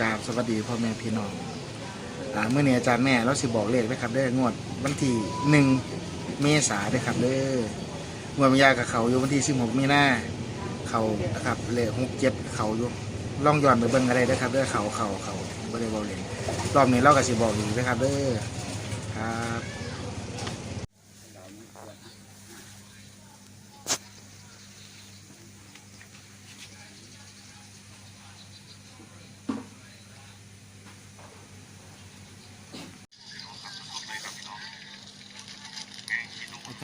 กราบสวัสดีพ่อแม่พี่น้องอ่าเมื่อนี้อาจารย์แม่เราสิบอกเลขนะครับเด้องวดวันที่หนึ่งเมษาเด้อครับเด้องวดมียากับเขาอยู่วันที่สิบหกมีนาเขานะครับเลขหกเจ็ดเขาอยู่ล่องย้อนไปเบิ่งอะไรได้ครับเด้อเขาเขาเขาบ่ได้บอกเลยรอบนี้เราก็สิบอกอยู่นะครับเด้อครับ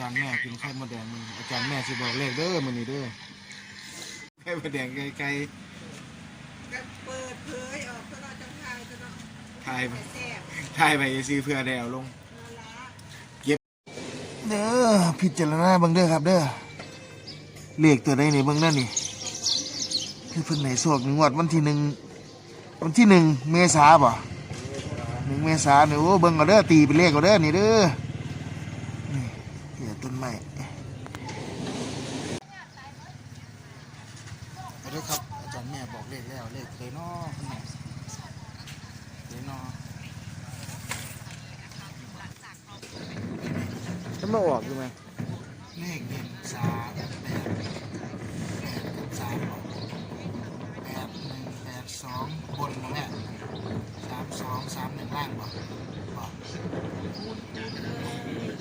จารย์แม่กินไข่มดแดงมึงอาจารย์แม่สิบอกเลขเด้อมันนี่เด้อไข่มดแดงไกลก็เปิดเผยออกตลอดจังไทยตลอดๆถ่ายไปแซ่บถ่ายไปซื้อเพื่อได้เอาลงนาละ เด้อพิจารณาเบิ่งเด้อครับเด้อเลขตัวใดนี่เบิ่งนั่นนี่คือเพิ่นไหนสวกงวดวันที่หนึ่งวันที่หนึ่งเมษาบ่หนึ่งเมษาเนี่ยโอ้เบิ่งเอาเด้อตีเป็นเลขเอาเด้อนี่เด้อนี่ เหี้ยต้นไม้เอาด้อครับ อาจารย์แม่บอกเลขแล้วเลขเลยเนาะคุณแม่เลยเนาะจะมาออกอยู่ไหมเลขเด่นสามแปดแปดกับสามบอกแปดหนึ่งแปดสองบนมาเนี่สามสองสามหนึ่งล่างบอกบอกคูณเลย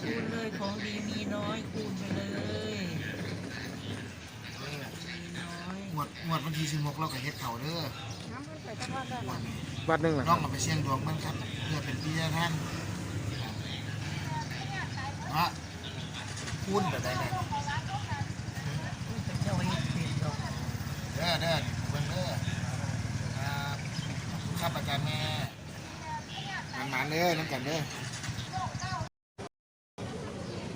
คูณเลย น้อยคูณไปเลยเออมีน้อยงวดงวดวันที่สิบหกเราก็เฮ็ดเขาเด้อน้ำมันใส่ตะวันได้หรอวัดหนึ่งเหรอน้องเอาไปเสี่ยงดวงมันครับเพื่อเป็นพิธีท่านเนาะพูดแบบใดเนี่ยเจ้าเห็ดเป็ดดอกเด้อเด้อเบิ่งเด้อครับขอบคุณครับอาจารย์แม่มันมันๆเด้อน้ำกันเด้อ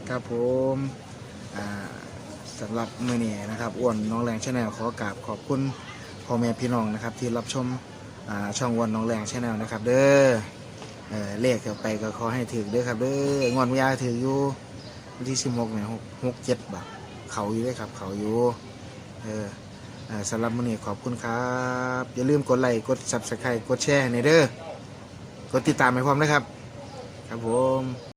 ครับผมสำหรับมือนี้นะครับอ้วนน้องแรงชาแนลขอกราบขอบคุณพ่อแม่พี่น้องนะครับ ที่รับชมช่องอ้วนน้องแรงชาแนลนะครับ เด้อเออเลขเข้าไปก็ขอให้ถือเด้อครับเด้องอนวิยาถืออยู่วันที่สิบหกเนี่ยหกหกเจ็ดบาทเขาอยู่เด้วยครับ เขาอยู่เออสำหรับมือนี้ขอบคุณครับ อย่าลืมกดไลค์กด Subscribe กดแชร์ในเด้อกดติดตามให้พร้อมนะครับ ครับผม